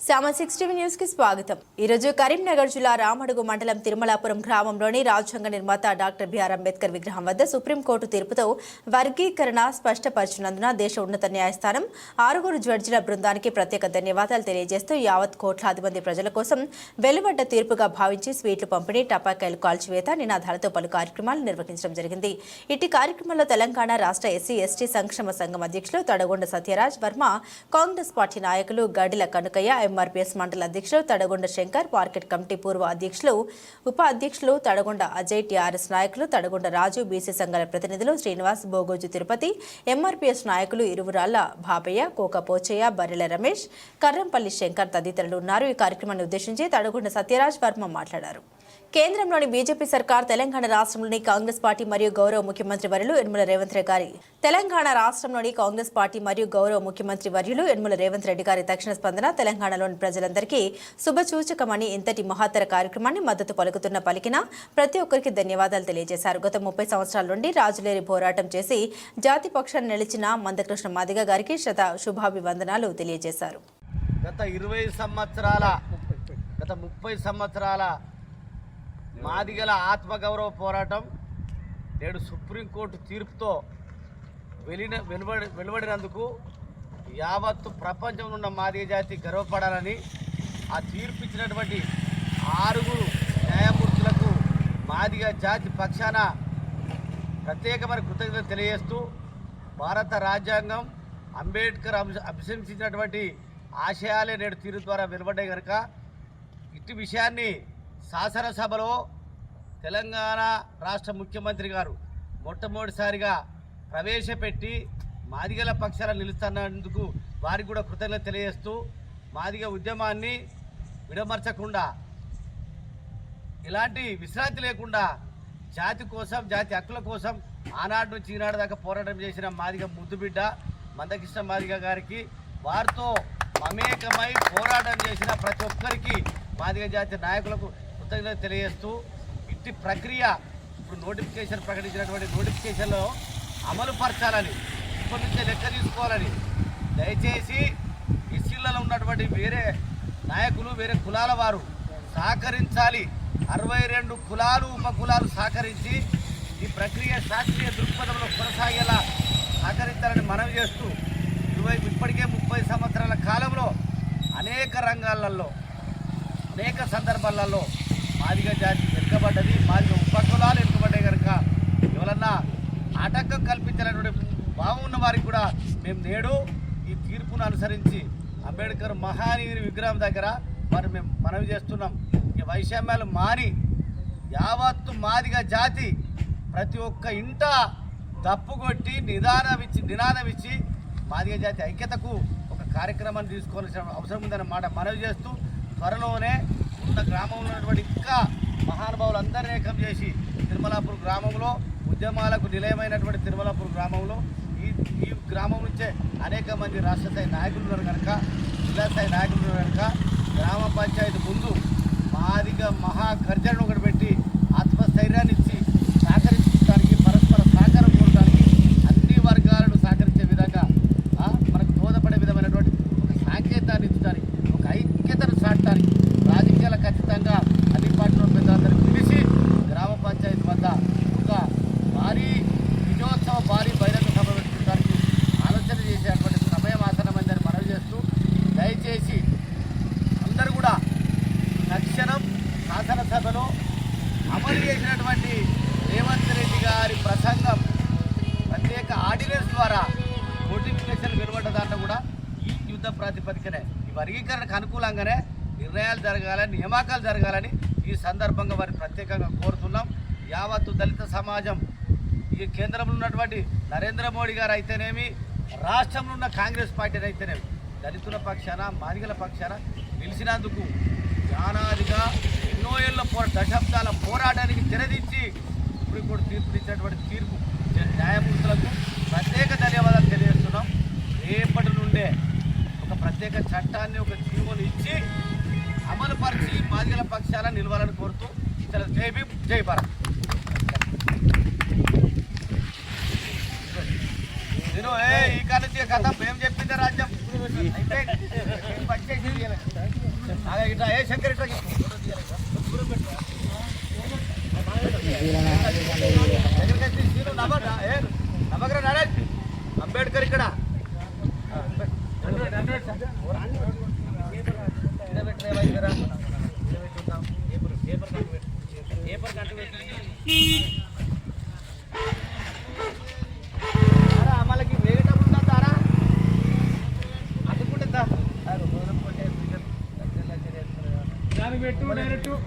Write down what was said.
Shyama six TV న్యూస్కి స్వాగతం ఈరోజు కరీంనగర్ జిల్లా రామడుగు మండలం తిరుమలాపురం గ్రామంలోని రాజ్యాంగ నిర్మాత డాక్టర్ బిఆర్ అంబేద్కర్ విగ్రహం వద్ద సుప్రీంకోర్టు తీర్పుతో వర్గీకరణ స్పష్టపరిచినందున దేశ ఉన్నత న్యాయస్థానం ఆరుగురు జడ్జిల బృందానికి ప్రత్యేక ధన్యవాదాలు తెలియజేస్తూ యావత్ కోట్లాది మంది ప్రజల కోసం వెలువడ్డ తీర్పుగా భావించి స్వీట్లు పంపిణీ టపాకాయలు కాల్చివేత నినాదాలతో పలు కార్యక్రమాలు నిర్వహించడం జరిగింది. ఇట్టి కార్యక్రమంలో తెలంగాణ రాష్ట్ర ఎస్సీ ఎస్టీ సంక్షేమ సంఘం అధ్యక్షులు తడగొండ సత్యరాజ్ వర్మ కాంగ్రెస్ పార్టీ నాయకులు గడిల కనుకయ్య ఎంఆర్పీఎస్ మండల అధ్యక్షులు తడగొండ శంకర్ మార్కెట్ కమిటీ పూర్వ అధ్యక్షులు ఉప అధ్యక్షులు తడగొండ అజయ్ టీఆర్ఎస్ నాయకులు తడగొండ రాజు బీసీ సంఘాల ప్రతినిధులు శ్రీనివాస్ బోగోజు తిరుపతి ఎంఆర్పీఎస్ నాయకులు ఇరువురాళ్ళ బాపయ్య కోక పోచయ్య బర్రెల రమేష్ కర్రంపల్లి శంకర్ తదితరులు ఉన్నారు. ఈ కార్యక్రమాన్ని ఉద్దేశించి తడగొండ సత్యరాజ్ వర్మ మాట్లాడారు. కేంద్రంలోని బీజేపీ సర్కార్ తెలంగాణ రాష్ట్రంలోని కాంగ్రెస్ పార్టీ మరియు గౌరవ ముఖ్యమంత్రి వర్యులు యనమల రేవంత్ రెడ్డి గారి. తెలంగాణ రాష్ట్రంలోని కాంగ్రెస్ పార్టీ మరియు గౌరవ ముఖ్యమంత్రి వర్యులు యనమల రేవంత్ రెడ్డి గారి తక్షణ స్పందన తెలంగాణలోని ప్రజలందరికీ శుభసూచకమని ఇంతటి మహత్తర కార్యక్రమాన్ని మద్దతు పలుకుతున్న పలికిన ప్రతి ఒక్కరికి ధన్యవాదాలు తెలియజేశారు. గత ముప్పై సంవత్సరాల నుండి రాజులేరి పోరాటం చేసి జాతి పక్షాన్ని నిలిచిన మందకృష్ణ మాదిగ గారికి శత శుభాభివందనాలు తెలియజేశారు. గత ఇరవై సంవత్సరాల గత ముప్పై సంవత్సరాల మాదిగల ఆత్మగౌరవ పోరాటం. నేడు సుప్రీంకోర్టు తీర్పుతో వెలిన వెలువడి వెలువడినందుకు యావత్తు ప్రపంచంలో ఉన్న మాదిగ జాతి గర్వపడాలని ఆ తీర్పు ఇచ్చినటువంటి ఆరుగురు న్యాయమూర్తులకు మాదిగ జాతి పక్షాన ప్రత్యేకమైన కృతజ్ఞత తెలియజేస్తూ భారత రాజ్యాంగం అంబేద్కర్ అభిశంసించినటువంటి ఆశయాలే నేడు తీరు ద్వారా వెలువడ్డాయి కనుక ఇట్టి విషయాన్ని శాసనసభలో తెలంగాణ రాష్ట్ర ముఖ్యమంత్రి గారు మొట్టమొదటిసారిగా ప్రవేశపెట్టి మాదిగల పక్షాల నిలుస్తున్నందుకు వారికి కూడా కృతజ్ఞత తెలియజేస్తూ మాదిగ ఉద్యమాన్ని విడమర్చకుండా ఇలాంటి విశ్రాంతి లేకుండా జాతి కోసం జాతి హక్కుల కోసం ఆనాడు నుంచి ఈనాడు దాకా పోరాటం చేసిన మాదిగ ముద్దుబిడ్డ మందకృష్ణ మాదిగ గారికి వారితో మమేకమై పోరాటం చేసిన ప్రతి ఒక్కరికి మాదిగ జాతి నాయకులకు కృతజ్ఞత తెలియజేస్తూ ఇట్టి ప్రక్రియ ఇప్పుడు నోటిఫికేషన్ ప్రకటించినటువంటి నోటిఫికేషన్లో అమలు పరచాలని ఇప్పటి నుంచే లెక్క తీసుకోవాలని దయచేసి ఎస్సీలలో ఉన్నటువంటి వేరే నాయకులు వేరే కులాల వారు సహకరించాలి. అరవై రెండు కులాలు ఉప కులాలు సహకరించి ఈ ప్రక్రియ శాస్త్రీయ దృక్పథంలో కొనసాగేలా సహకరించాలని మనవి చేస్తూ ఇరవై ఇప్పటికే ముప్పై సంవత్సరాల కాలంలో అనేక రంగాలలో అనేక సందర్భాలలో మాదిగ జాతి వెనుకబడ్డది. మాదిగ ఉపకులాలు వెనుకబడ్డాయి కనుక ఎవరన్నా ఆటంకం కల్పించాలనే భావం ఉన్న వారికి కూడా మేము నేడు ఈ తీర్పును అనుసరించి అంబేద్కర్ మహానీయుని విగ్రహం దగ్గర మరి మేము మనవి చేస్తున్నాం. ఈ వైషమ్యాలు మాని యావత్తు మాదిగ జాతి ప్రతి ఒక్క ఇంట తప్పుగొట్టి నిదానం ఇచ్చి నినాదం ఇచ్చి మాదిగ జాతి ఐక్యతకు ఒక కార్యక్రమాన్ని తీసుకోవాల్సిన అవసరం ఉందన్న మాట మనవి చేస్తూ త్వరలోనే కాకుండా గ్రామంలో ఉన్నటువంటి ఇంకా మహానుభావులందరినీ ఏకం చేసి తిరుమలాపూర్ గ్రామంలో ఉద్యమాలకు నిలయమైనటువంటి తిరుమలాపూర్ గ్రామంలో ఈ ఈ గ్రామం నుంచే అనేక మంది రాష్ట్ర స్థాయి నాయకులు ఉన్నారు కనుక జిల్లా స్థాయి నాయకులు ఉన్నారు కనుక గ్రామ పంచాయతీ ముందు మాదిగా మహాఖర్జను ఒకటి పెట్టి ఆత్మస్థైర్యాన్ని శాసనసభలో అమలు చేసినటువంటి రేవంత్ రెడ్డి గారి ప్రసంగం ప్రత్యేక ఆర్డినెన్స్ ద్వారా నోటిఫికేషన్ వెలువడ్డ దాంట్లో కూడా ఈ యుద్ధ ప్రాతిపదికనే ఈ వర్గీకరణకు అనుకూలంగానే నిర్ణయాలు జరగాలని నియామకాలు జరగాలని ఈ సందర్భంగా వారిని ప్రత్యేకంగా కోరుతున్నాం. యావత్తు దళిత సమాజం ఈ కేంద్రంలో ఉన్నటువంటి నరేంద్ర మోడీ గారు అయితేనేమి రాష్ట్రంలో ఉన్న కాంగ్రెస్ పార్టీ అయితేనేమి దళితుల పక్షాన మాదిగల పక్షాన నిలిచినందుకు జ్ఞానాదిగా ఎన్నో ఏళ్ళ పో దశాబ్దాల పోరాటానికి తెరదించి ఇప్పుడు ఇప్పుడు తీర్పునిచ్చినటువంటి తీర్పు న్యాయమూర్తులకు ప్రత్యేక ధన్యవాదాలు తెలియజేస్తున్నాం. రేపటి నుండే ఒక ప్రత్యేక చట్టాన్ని ఒక జీవోని ఇచ్చి అమలు పరిచి మాదిగల పక్షాన నిలవాలని కోరుతూ ఇతర జై భీమ్ జై భారత్. నేను ఏ ఈ కాలేజీ కథ మేము చెప్పిందే రాజ్యం. అయితే పచ్చేసి ఇట్లా ఏ శంకర్ ఇట్లా అంబేద్కర్ ఇక్కడ మనకి వేగేటప్పుడు తారా అందుకుంటుందా దానికి పెట్టు.